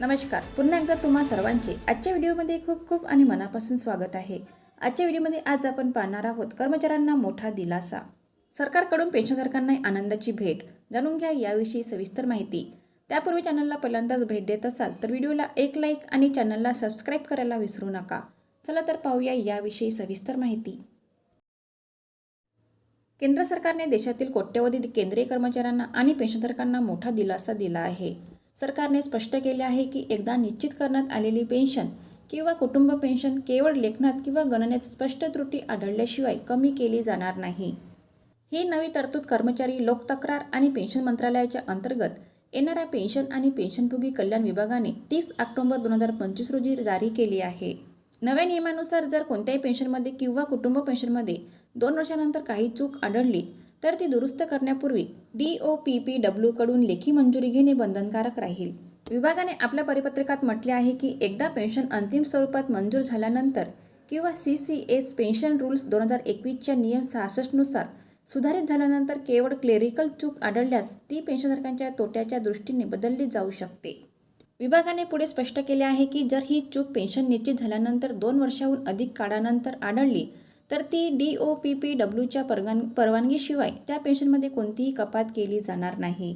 नमस्कार. पुन्हा एकदा तुम्हा सर्वांचे आजच्या व्हिडिओमध्ये खूप खूप आणि मनापासून स्वागत आहे. आजच्या व्हिडिओमध्ये आज आपण पाहणार आहोत कर्मचाऱ्यांना मोठा दिलासा. सरकारकडून पेन्शनधारकांना आनंदाची भेट. जाणून घ्या याविषयी सविस्तर माहिती. त्यापूर्वी चॅनलला पहिल्यांदाच भेट देत असाल तर व्हिडिओला एक लाईक आणि चॅनलला सबस्क्राईब करायला विसरू नका. चला तर पाहूया याविषयी सविस्तर माहिती. केंद्र सरकारने देशातील कोट्यवधी केंद्रीय कर्मचाऱ्यांना आणि पेन्शनधारकांना मोठा दिलासा दिला आहे. सरकारने स्पष्ट केले आहे की एकदा निश्चित करण्यात आलेली पेन्शन किंवा कुटुंब पेन्शन केवळ लेखनात किंवा गणनेत स्पष्ट त्रुटी आढळल्याशिवाय कमी केली जाणार नाही. ही नवी तरतूद कर्मचारी लोकतक्रार आणि पेन्शन मंत्रालयाच्या अंतर्गत येणाऱ्या पेन्शन आणि पेन्शनभोगी कल्याण विभागाने तीस ऑक्टोबर दोन हजार पंचवीस रोजी जारी केली आहे. नव्या नियमानुसार जर कोणत्याही पेन्शनमध्ये किंवा कुटुंब पेन्शनमध्ये दोन वर्षानंतर काही चूक आढळली तर ती दुरुस्त करण्यापूर्वी डी ओ पी पी डब्ल्यूकडून लेखी मंजुरी घेणे बंधनकारक राहील. विभागाने आपल्या परिपत्रकात म्हटले आहे की एकदा पेन्शन अंतिम स्वरूपात मंजूर झाल्यानंतर किंवा C C S pension rules दोन हजार एकवीसच्या नियम सहासष्टनुसार सुधारित झाल्यानंतर केवळ क्लेरिकल चूक आढळल्यास ती पेन्शनधारकांच्या तोट्याच्या दृष्टीने बदलली जाऊ शकते. विभागाने पुढे स्पष्ट केले आहे की जर ही चूक पेन्शन निश्चित झाल्यानंतर दोन वर्षाहून अधिक काळानंतर आढळली तर ती डी ओ पी पी डब्ल्यूच्या परवान परवानगीशिवाय त्या पेन्शनमध्ये कोणतीही कपात केली जाणार नाही.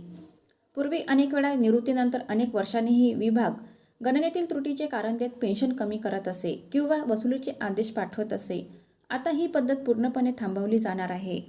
पूर्वी अनेक वेळा निवृत्तीनंतर अनेक वर्षांनीही विभाग गणनेतील त्रुटीचे कारण देत पेन्शन कमी करत असे किंवा वसुलीचे आदेश पाठवत असे. आता ही पद्धत पूर्णपणे थांबवली जाणार आहे.